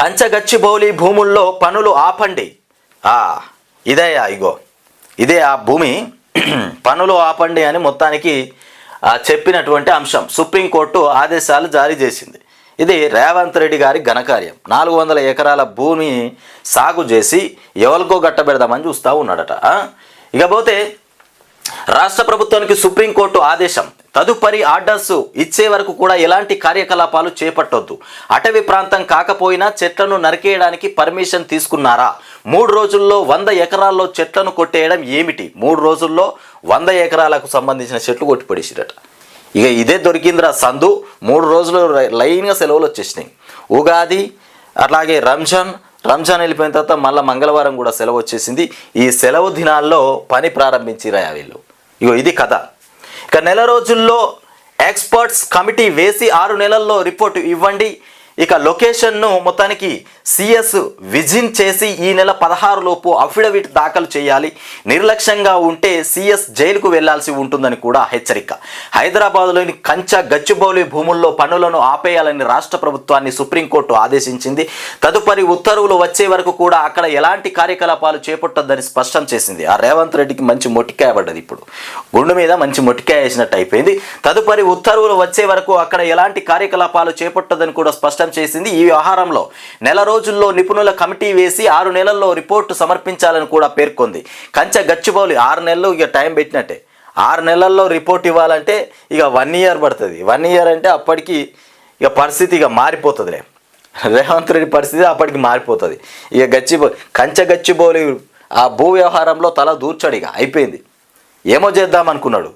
కంచగచ్చిబౌలి భూముల్లో పనులు ఆపండి. ఆ, ఇగో. ఇదే ఆ భూమి పనులు ఆపండి అని మొత్తానికి చెప్పినటువంటి అంశం. సుప్రీంకోర్టు ఆదేశాలు జారీ చేసింది. ఇది రేవంత్ రెడ్డి గారి ఘనకార్యం. నాలుగు వందల ఎకరాల భూమి సాగు చేసి ఎవరికో గట్టబెడదామని చూస్తూ ఉన్నాడట ఇకపోతే రాష్ట్ర ప్రభుత్వానికి సుప్రీంకోర్టు ఆదేశం. తదుపరి ఆర్డర్స్ ఇచ్చే వరకు కూడా ఎలాంటి కార్యకలాపాలు చేపట్టొద్దు. అటవీ ప్రాంతం కాకపోయినా చెట్లను నరికేయడానికి పర్మిషన్ తీసుకున్నారా? మూడు రోజుల్లో వంద ఎకరాల్లో చెట్లను కొట్టేయడం ఏమిటి? మూడు రోజుల్లో వంద ఎకరాలకు సంబంధించిన చెట్లు కొట్టిపడేసిరట. ఇక ఇదే దొరికిందిరా సందు. మూడు రోజులు లైన్గా సెలవులు వచ్చేసినాయి. ఉగాది అట్లాగే రంజాన్ రంజాన్ వెళ్ళిపోయిన తర్వాత మళ్ళీ మంగళవారం కూడా సెలవు వచ్చేసింది. ఈ సెలవు దినాల్లో పని ప్రారంభించిరా వీళ్ళు? ఇగో ఇది కథ. ఇక నెల రోజుల్లో ఎక్స్పర్ట్స్ కమిటీ వేసి ఆరు నెలల్లో రిపోర్టు ఇవ్వండి. ఇక లొకేషన్ను మొత్తానికి సిఎస్ విజిన్ చేసి ఈ నెల పదహారు లోపు అఫిడవిట్ దాఖలు చేయాలి. నిర్లక్ష్యంగా ఉంటే సిఎస్ జైలుకు వెళ్ళాల్సి ఉంటుందని కూడా హెచ్చరిక. హైదరాబాద్లోని కంచ గచ్చిబౌలి భూముల్లో పనులను ఆపేయాలని రాష్ట్ర ప్రభుత్వాన్ని సుప్రీంకోర్టు ఆదేశించింది. తదుపరి ఉత్తర్వులు వచ్చే వరకు కూడా అక్కడ ఎలాంటి కార్యకలాపాలు చేపట్టొద్దని స్పష్టం చేసింది. ఆ రేవంత్ రెడ్డికి మంచి మొట్టికాయ పడ్డది ఇప్పుడు. గుండు మీద మంచి మొట్టికాయ వేసినట్టు అయిపోయింది. తదుపరి ఉత్తర్వులు వచ్చే వరకు అక్కడ ఎలాంటి కార్యకలాపాలు చేపట్టొద్దని కూడా స్పష్టం చేసింది ఈ వ్యవహారంలో. నెల రోజుల్లో నిపుణుల కమిటీ వేసి ఆరు నెలల్లో రిపోర్టు సమర్పించాలని కూడా పేర్కొంది. కంచె గచ్చిబౌలి ఆరు నెలలు ఇక టైం పెట్టినట్టే. ఆరు నెలల్లో రిపోర్ట్ ఇవ్వాలంటే ఇక వన్ ఇయర్ పడుతుంది. వన్ ఇయర్ అంటే అప్పటికి ఇక పరిస్థితి ఇక మారిపోతుందిలే. రేవంత్ రెడ్డి పరిస్థితి అప్పటికి మారిపోతుంది. ఇక గచ్చిబో కంచె గచ్చిబౌలి ఆ భూ వ్యవహారంలో తల దూర్చాడు ఇక. అయిపోయింది. ఏమో చేద్దాం అనుకున్నాడు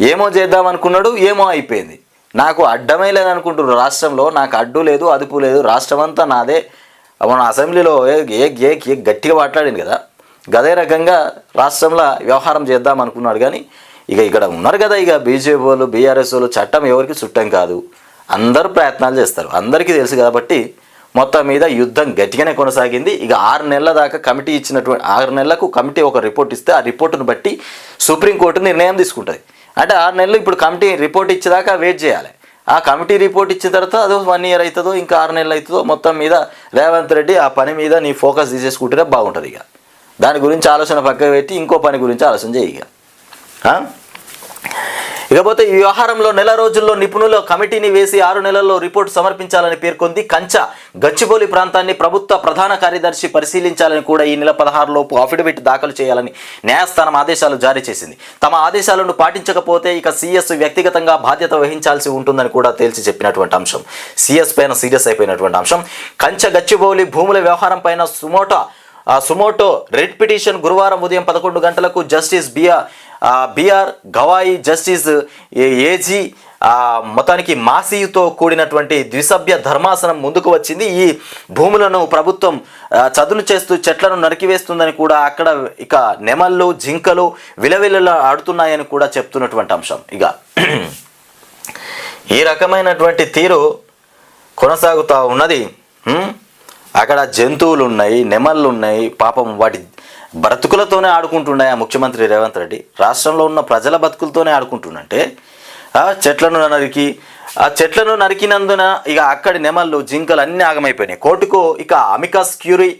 ఏమో చేద్దాం అనుకున్నాడు ఏమో అయిపోయింది. నాకు అడ్డమే లేదనుకుంటున్నారు రాష్ట్రంలో నాకు అడ్డు లేదు అదుపు లేదు. రాష్ట్రం అంతా నాదే. మన అసెంబ్లీలో ఏ ఏ ఏ ఏ గట్టిగా మాట్లాడింది కదా. గదే రకంగా రాష్ట్రంలో వ్యవహారం చేద్దాం అనుకున్నాడు కానీ ఇక ఇక్కడ ఉన్నారు కదా ఇక బీజేపీ వాళ్ళు బీఆర్ఎస్ వాళ్ళు చట్టం ఎవరికి చుట్టం కాదు. అందరూ ప్రయత్నాలు చేస్తారు. అందరికీ తెలుసు కాబట్టి మొత్తం మీద యుద్ధం గట్టిగానే కొనసాగింది. ఇక ఆరు నెలల దాకా కమిటీ ఇచ్చినటువంటి ఆరు నెలలకు కమిటీ ఒక రిపోర్ట్ ఇస్తే ఆ రిపోర్టును బట్టి సుప్రీంకోర్టు నిర్ణయం తీసుకుంటుంది. అంటే ఆరు నెలలు ఇప్పుడు కమిటీ రిపోర్ట్ ఇచ్చేదాకా వెయిట్ చేయాలి. ఆ కమిటీ రిపోర్ట్ ఇచ్చిన తర్వాత అది వన్ ఇయర్ అవుతుందో ఇంకా ఆరు నెలలు అవుతుందో మొత్తం మీద రేవంత్ రెడ్డి ఆ పని మీద నీ ఫోకస్ తీసేసుకుంటేనే బాగుంటుంది ఇక. దాని గురించి ఆలోచన పక్కకు పెట్టి ఇంకో పని గురించి ఆలోచన చేయి ఇక. ఇకపోతే ఈ వ్యవహారంలో నెల రోజుల్లో నిపుణుల కమిటీని వేసి ఆరు నెలల్లో రిపోర్టు సమర్పించాలని పేర్కొంది. కంచ గచ్చిబౌలి ప్రాంతాన్ని ప్రభుత్వ ప్రధాన కార్యదర్శి పరిశీలించాలని కూడా ఈ నెల పదహారులోపు అఫిడవిట్ దాఖలు చేయాలని న్యాయస్థానం ఆదేశాలు జారీ చేసింది. తమ ఆదేశాలను పాటించకపోతే ఇక సీఎస్ వ్యక్తిగతంగా బాధ్యత వహించాల్సి ఉంటుందని కూడా తేల్చి చెప్పినటువంటి అంశం. సీఎస్ పైన సీరియస్ అయిపోయినటువంటి అంశం. కంచ గచ్చిబౌలి భూముల వ్యవహారం పైన సుమోటా సుమోటో రెడ్ పిటిషన్ గురువారం ఉదయం పదకొండు గంటలకు justice B R B R Gavai justice A- A G మొత్తానికి మాసీతో కూడినటువంటి ద్విసభ్య ధర్మాసనం ముందుకు వచ్చింది. ఈ భూములను ప్రభుత్వం చదును చేస్తూ చెట్లను నరికివేస్తుందని కూడా అక్కడ ఇక నెమళ్ళు జింకలు విలవిలలు ఆడుతున్నాయని కూడా చెప్తున్నటువంటి అంశం. ఇక ఈ రకమైనటువంటి తీరు కొనసాగుతూ ఉన్నది. అక్కడ జంతువులు ఉన్నాయి నెమళ్ళు ఉన్నాయి పాపం వాటి బ్రతుకులతోనే ఆడుకుంటున్నాయి ఆ ముఖ్యమంత్రి రేవంత్ రెడ్డి. రాష్ట్రంలో ఉన్న ప్రజల బతుకులతోనే ఆడుకుంటుండంటే ఆ చెట్లను నరికి ఆ చెట్లను నరికినందున ఇక అక్కడి నెమళ్ళు జింకలు అన్నీ ఆగమైపోయినాయి. కోర్టుకు ఇక అమికాస్ క్యూరీ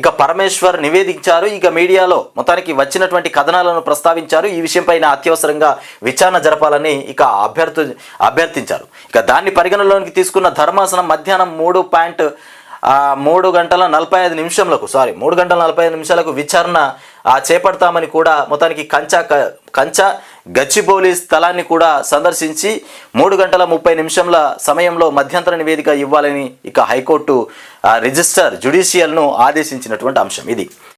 ఇక పరమేశ్వర్ నివేదించారు. ఇక మీడియాలో మొత్తానికి వచ్చినటువంటి కథనాలను ప్రస్తావించారు. ఈ విషయంపైన అత్యవసరంగా విచారణ జరపాలని ఇక అభ్యర్థు అభ్యర్థించారు. ఇక దాన్ని పరిగణలోనికి తీసుకున్న ధర్మాసనం మధ్యాహ్నం మూడు పాయింట్ మూడు గంటల నలభై ఐదు నిమిషంలకు సారీ మూడు గంటల నలభై ఐదు నిమిషాలకు విచారణ ఆ చేపడతామని కూడా మొత్తానికి కంచా క- కంచా గచ్చిబౌలి స్థలాన్ని కూడా సందర్శించి మూడు గంటల ముప్పై నిమిషంల సమయంలో మధ్యంతర నివేదిక ఇవ్వాలని ఇక హైకోర్టు రిజిస్టర్ జ్యుడిషియల్ను ఆదేశించినటువంటి అంశం ఇది.